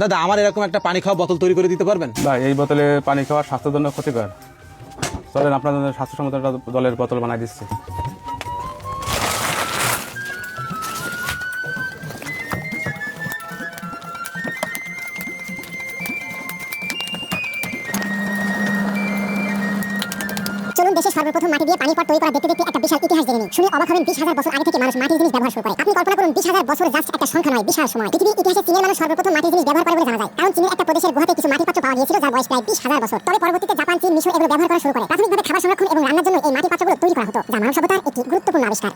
দাদা, আমার এরকম একটা পানি খাওয়া বোতল তৈরি করে দিতে পারবেন? ভাই, এই বোতলে পানি খাওয়া স্বাস্থ্যের জন্য ক্ষতিকর। চলেন আপনার জন্য স্বাস্থ্যসম্মত একটা জলের বোতল বানাই দিচ্ছি। চলুন দেশে সর্বপ্রথম মাটি দিয়ে পানি পট তৈরি করা দেখতে দেখতে একটা বিশাল ইতিহাস জেনে নিন শুনে অবাক হবেন বিশ হাজার বছর আগে থেকে মানুষ মাটির জিনিস ব্যবহার শুরু করে। আপনি কল্পনা করুন, বিশ হাজার বছর জাস্ট একটা সংখ্যা নয়, বিশাল সময়। পৃথিবীর ইতিহাসে চীনের মানুষ সর্বপ্রথম মাটির জিনিস ব্যবহার করে বলে জানা যায়। কারণ চীনের একটা প্রদেশের গুহাতে কিছু মাটির পাত্র পাওয়া গিয়েছিল যার বয়স প্রায় বিশ হাজার বছর। তবে পরবর্তীতে জাপান, চীন, মিশর এগুলো ব্যবহার করা শুরু করে। প্রাথমিকভাবে খাবার সংরক্ষণ এবং রান্নার জন্য এই মাটির পাত্রগুলো তৈরি করা হতো, যা মানব সভ্যতার একটি গুরুত্বপূর্ণ আবিষ্কার।